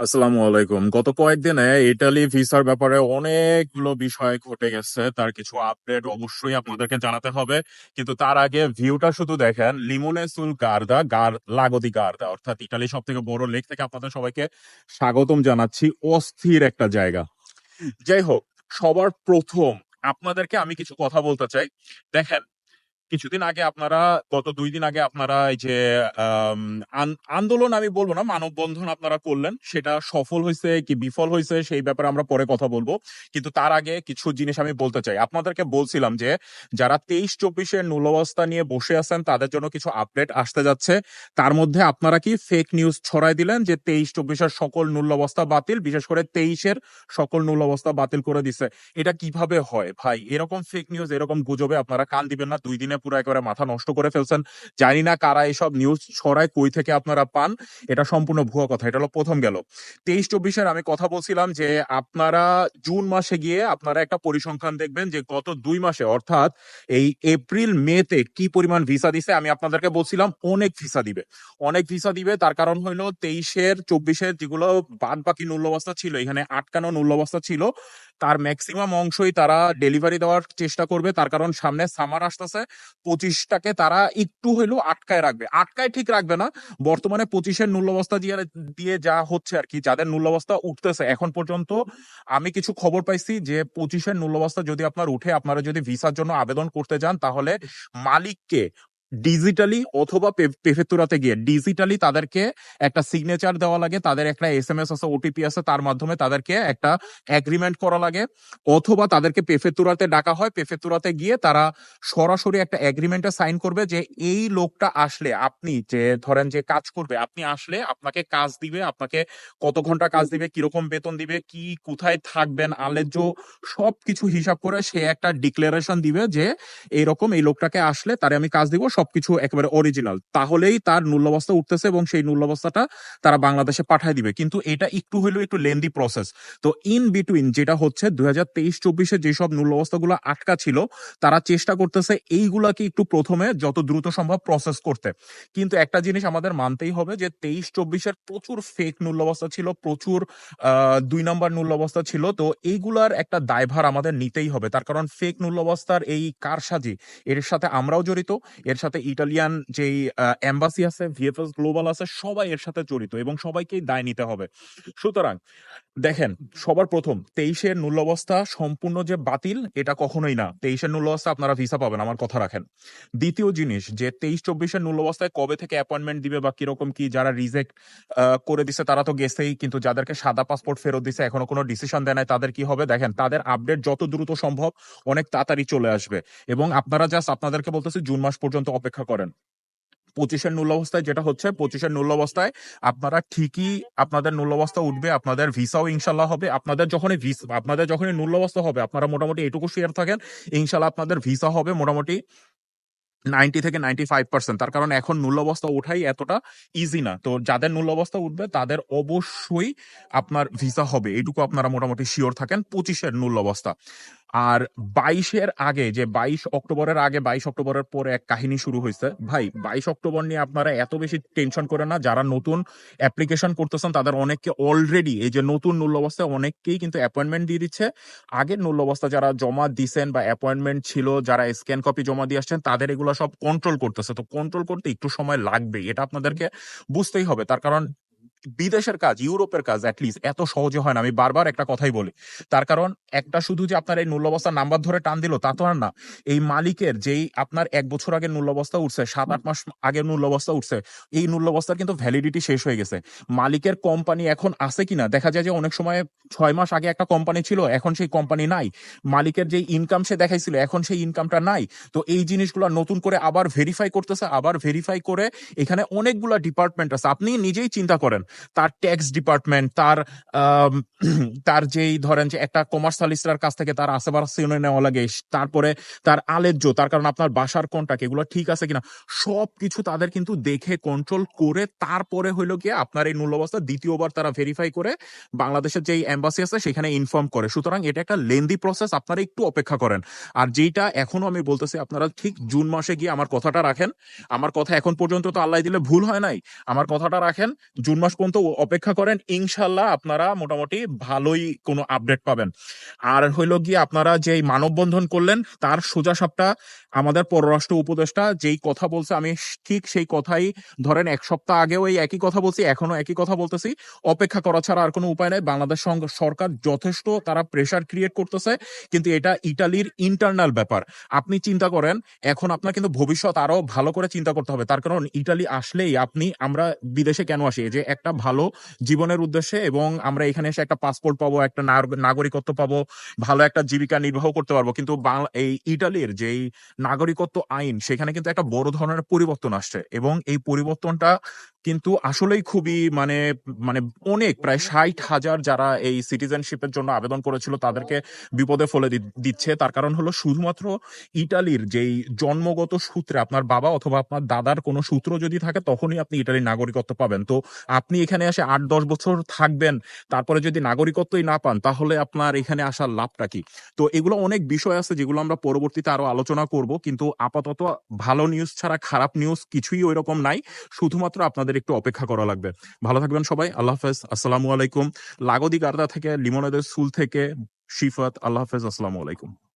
আসসালামু আলাইকুম। গত কয়েকদিনে ইটালি ভিসার ব্যাপারে অনেকগুলো বিষয় ঘটে গেছে। তার কিছু আপডেট অবশ্যই আপনাদেরকে জানাতে হবে। কিন্তু তার আগে ভিউটা শুধু দেখেন। লিমোনে সুল গার্দা, গার লাগোদি গার্দা, অর্থাৎ ইটালি সব থেকে বড় লেক থেকে আপনাদের সবাইকে স্বাগতম জানাচ্ছি। অস্থির একটা জায়গা। যাই হোক, সবার প্রথম আপনাদেরকে আমি কিছু কথা বলতে চাই। দেখেন কিছুদিন আগে আপনারা, গত দুই দিন আগে আপনারা এই যে আন্দোলন আমি বলব না, মানববন্ধন আপনারা করলেন, সেটা সফল হয়েছে কি বিফল হয়েছে সেই ব্যাপারে আমরা পরে কথা বলব। কিন্তু তার আগে কিছু জিনিস আমি বলতে চাই। আপনাদেরকে বলছিলাম যে, যারা তেইশ চব্বিশের নূলবস্থা নিয়ে বসে আছেন, তাদের জন্য কিছু আপডেট আসতে যাচ্ছে। তার মধ্যে আপনারা কি ফেক নিউজ ছড়াই দিলেন যে তেইশ চব্বিশের সকল নূল্যবস্থা বাতিল, বিশেষ করে তেইশের সকল নূল্যবস্থা বাতিল করে দিছে? এটা কীভাবে হয়? ভাই, এরকম ফেক নিউজ এরকম গুজবে আপনারা কান দিবেন না, দুই দিনে পুরো একেবারে মাথা নষ্ট করে ফেলছেন। জানি না কারা এসব নিউজ ছড়ায়, কই থেকে আপনারা পান, এটা সম্পূর্ণ ভুয়া কথা, এটা হলো প্রথম গেল। তেইশ চব্বিশের আমি কথা বলছিলাম যে, আপনারা জুন মাসে গিয়ে আপনারা একটা পরিসংখ্যান দেখবেন যে, গত দুই মাসে, অর্থাৎ এই এপ্রিল, মেতে কি পরিমাণ ভিসা দিছে, আমি আপনাদেরকে বলছিলাম, অনেক ভিসা দিবে। অনেক ভিসা দিবে, তার কারণ হইল তেইশের, চব্বিশের যেগুলো বাদ বাকি নূল্যবস্থা ছিল, এখানে আটকানো নূল্যবস্থা ছিল, তার ম্যাক্সিমাম অংশই তারা ডেলিভারি দেওয়ার চেষ্টা করবে, তার কারণ সামনে সামার আসতেছে পঁচিশটাকে তারা একটু হইলেও আটকায় রাখবে। আটকায় ঠিক রাখবে না। বর্তমানে পঁচিশের নূল্যবস্থা দিয়ে দিয়ে যা হচ্ছে আর কি, যাদের নূল্যবস্থা উঠতেছে, এখন পর্যন্ত আমি কিছু খবর পাইছি যে পঁচিশের নূল্যবস্থা যদি আপনার উঠে, আপনারা যদি ভিসার জন্য আবেদন করতে যান, তাহলে মালিককে ডিজিটালি অথবা পেফেতুরাতে গিয়ে ডিজিটালি তাদেরকে একটা সিগনেচার দেওয়া লাগে, তাদের একটা এস এম এস আছে ওটিপি আছে, তার মাধ্যমে তাদেরকে একটা এগ্রিমেন্ট করা লাগে। অথবা তাদেরকে পেফেতুরাতে ডাকা হয় পেফেতুরাতে গিয়ে তারা সরাসরি একটা এগ্রিমেন্টে সাইন করবে যে এই লোকটা আসলে, আপনি যে ধরেন যে কাজ করবে, আপনি আসলে আপনাকে কাজ দিবে, আপনাকে কত ঘণ্টা কাজ দিবে, কীরকম বেতন দিবে, কি কোথায় থাকবেন, আলেজ্য সব কিছু হিসাব করে সে একটা ডিক্লারেশন দিবে যে, এইরকম এই লোকটাকে আসলে তারে আমি কাজ দিব সবকিছু একেবারে অরিজিনাল তাহলেই তার মূল্যবস্থা উঠতেছে এবং সেই মূল্যবস্থাটা তারা বাংলাদেশে পাঠায় দিবে। কিন্তু এটা একটু হলেও একটু লেন্দি প্রসেস তো ইন বিটুইন যেটা হচ্ছে দুই হাজার তেইশ, চব্বিশে যেসব মূল্যবস্থাগুলো আটকা ছিল, তারা চেষ্টা করতেছে এইগুলাকে একটু প্রথমে যত দ্রুত সম্ভব প্রসেস করতে। কিন্তু একটা জিনিস আমাদের মানতেই হবে যে তেইশ, চব্বিশের প্রচুর ফেক মূল্যবস্থা ছিল, প্রচুর দুই নম্বর মূল্যবস্থা ছিল। তো এইগুলার একটা দায়ভার আমাদের নিতেই হবে। তার কারণ ফেক মূল্যবস্থার এই কারসাজি, এর সাথে আমরাও জড়িত, এর সাথে ইটালিয়ান যেই এম্বাসি আছে, ভিএফএস গ্লোবাল আছে, সবাই এর সাথে জড়িত এবং সবাইকেই দায় নিতে হবে। সুতরাং, দেখেন, সবার প্রথম তেইশের মূল্যবস্থা সম্পূর্ণ যে বাতিল, এটা কখনোই না। তেইশের মূল্যবস্থা আপনারা ভিসা পাবেন, আমার কথা রাখেন। দ্বিতীয় জিনিস, যে তেইশ চব্বিশের মূল্যবস্থায় কবে থেকে অ্যাপয়েন্টমেন্ট দিবে বা কীরকম কি যারা রিজেক্ট করে দিছে, তারা তো গেছেই, কিন্তু যাদেরকে সাদা পাসপোর্ট ফেরত দিছে, এখনও কোনো ডিসিশন দেয় নাই, তাদের কি হবে? দেখেন, তাদের আপডেট যত দ্রুত সম্ভব, অনেক তাড়াতাড়ি চলে আসবে। এবং আপনারা জাস্ট আপনাদেরকে বলতেছি, জুন মাস পর্যন্ত অপেক্ষা করেন। পঁচিশের নূল্যবস্থায় যেটা হচ্ছে, পঁচিশের নূল্যবস্থায় আপনারা ঠিকই আপনাদের নূল্যবস্থা উঠবে, আপনাদের ভিসাও ইনশাল্লাহ হবে, আপনাদের যখনই ভিসা, আপনাদের যখনই নূল্যবস্থা হবে, আপনারা মোটামুটি এটুকু শেয়ার থাকেন ইনশাল্লাহ আপনাদের ভিসা হবে মোটামুটি নাইনটি থেকে নাইনটি ফাইভ পার্সেন্ট। তার কারণ এখন নূল্যবস্থা ওঠাই এতটা ইজি না। তো যাদের নূল্যবস্থা উঠবে, তাদের অবশ্যই আপনার ভিসা হবে এইটুকু আপনারা মোটামুটি শিওর থাকেন, পঁচিশের নূল্যবস্থা আর বাইশের আগে, যে বাইশ অক্টোবরের আগে, বাইশ অক্টোবরের পরে এক কাহিনী শুরু হয়েছে। ভাই, বাইশ অক্টোবর নিয়ে আপনারা এত বেশি টেনশন করে না। যারা নতুন অ্যাপ্লিকেশন করতেছেন, তাদের অনেককে অলরেডি এই যে নতুন নূল্যবস্থায় অনেককেই কিন্তু অ্যাপয়েন্টমেন্ট দিয়ে দিচ্ছে। আগের নূল্যবস্থা যারা জমা দিছেন বা অ্যাপয়েন্টমেন্ট ছিল, যারা স্ক্যান কপি জমা দিয়ে আসছেন, তাদের এগুলো সব কন্ট্রোল করতেছে। তো কন্ট্রোল করতে একটু সময় লাগবে এটা আপনাদেরকে বুঝতেই হবে। তার কারণ বিদেশের কাজ, ইউরোপের কাজ অ্যাটলিস্ট এত সহজে হয় না। আমি বারবার একটা কথাই বলি। তার কারণ একটা শুধু যে আপনার এই নূল্যবস্থার নাম্বার ধরে টান দিল, তা তো আর না। এই মালিকের যেই আপনার এক বছর আগে মূল্যবস্থা উঠছে, সাত আট মাস আগের মূল্যবস্থা উঠছে, এই মূল্যবস্থার কিন্তু ভ্যালিডিটি শেষ হয়ে গেছে। মালিকের কোম্পানি এখন আছে কিনা? দেখা যায় যে অনেক সময় ছয় মাস আগে একটা কোম্পানি ছিল, এখন সেই কোম্পানি নাই। মালিকের যে ইনকাম সে দেখাইছিল, এখন সেই ইনকামটা নাই। তো এই জিনিসগুলো নতুন করে আবার ভেরিফাই করতেছে, আবার ভেরিফাই করে এখানে অনেকগুলা ডিপার্টমেন্ট আছে। আপনি নিজেই চিন্তা করেন তার ট্যাক্স ডিপার্টমেন্ট তার তার যেই ধরেন যে একটা কমার্শিয়ালিস্টার কাছ থেকে তার আশেপাশে নেওয়া লাগে, তারপরে তার আলেজ্য, তার কারণ আপনার বাসার কন্টাক্ট এগুলো ঠিক আছে কিনা সব কিছু তাদের কিন্তু দেখে কন্ট্রোল করে তারপরে হইল গিয়ে আপনার এই মূল্যবস্থা দ্বিতীয়বার তারা ভেরিফাই করে বাংলাদেশের যেই এম্বাসি আছে সেখানে ইনফর্ম করে। সুতরাং এটা একটা লেন্দি প্রসেস আপনারা একটু অপেক্ষা করেন। আর যেইটা এখনও আমি বলতেছি, আপনারা ঠিক জুন মাসে গিয়ে আমার কথাটা রাখেন। আমার কথা এখন পর্যন্ত তো আল্লাহ দিলে ভুল হয় নাই। আমার কথাটা রাখেন, জুন মাস পর্যন্ত অপেক্ষা করেন ইনশাল্লাহ আপনারা মোটামুটি ভালোই কোনো আপডেট পাবেন। আর হইল গিয়ে আপনারা যেই মানববন্ধন করলেন, তার সোজা সাপটা আমাদের পররাষ্ট্র উপদেষ্টা যেই কথা বলছে, আমি ঠিক সেই কথাই, ধরেন এক সপ্তাহ আগেও এই একই কথা বলছি এখনও একই কথা বলতেছি। অপেক্ষা করা ছাড়া আর কোনো উপায় নাই। বাংলাদেশ সরকার যথেষ্ট তারা প্রেশার ক্রিয়েট করতেছে, কিন্তু এটা ইটালির ইন্টারনাল ব্যাপার। আপনি চিন্তা করেন, এখন আপনার কিন্তু ভবিষ্যৎ আরও ভালো করে চিন্তা করতে হবে। তার কারণ ইটালি আসলেই আপনি, আমরা বিদেশে কেন আসি? যে একটা ভালো জীবনের উদ্দেশ্যে এবং আমরা এখানে এসে একটা পাসপোর্ট পাবো, একটা নাগরিকত্ব পাবো, ভালো একটা জীবিকা নির্বাহ করতে পারব। কিন্তু এই ইটালির যেই নাগরিকত্ব আইন সেখানে কিন্তু একটা বড় ধরনের পরিবর্তন আসছে এবং এই পরিবর্তনটা কিন্তু আসলেই খুবই মানে মানে অনেক প্রায় ষাট হাজার যারা এই সিটিজেনশিপের জন্য আবেদন করেছিল তাদেরকে বিপদে ফলে দিচ্ছে। তার কারণ হলো শুধুমাত্র ইটালির যেই জন্মগত সূত্রে আপনার বাবা অথবা আপনার দাদার কোনো সূত্র যদি থাকে তখনই আপনি ইটালির নাগরিকত্ব পাবেন। তো আপনি এখানে এসে আট দশ বছর থাকবেন তারপরে যদি নাগরিকত্বই না পান তাহলে আপনার এখানে আসার লাভটা কি? তো এগুলো অনেক বিষয় আছে যেগুলো আমরা পরবর্তীতে আরও আলোচনা করব। কিন্তু আপাতত ভালো নিউজ ছাড়া খারাপ নিউজ কিছুই ওই রকম নাই। শুধুমাত্র আপনাদের একটু অপেক্ষা করা লাগবে। ভালো থাকবেন সবাই, আল্লাহ হাফেজ, আসসালামু আলাইকুম। লাগদি গার্দা থেকে লিমনাদের সুল থেকে, শিফাত, আল্লাহ হাফেজ, আসসালামু আলাইকুম।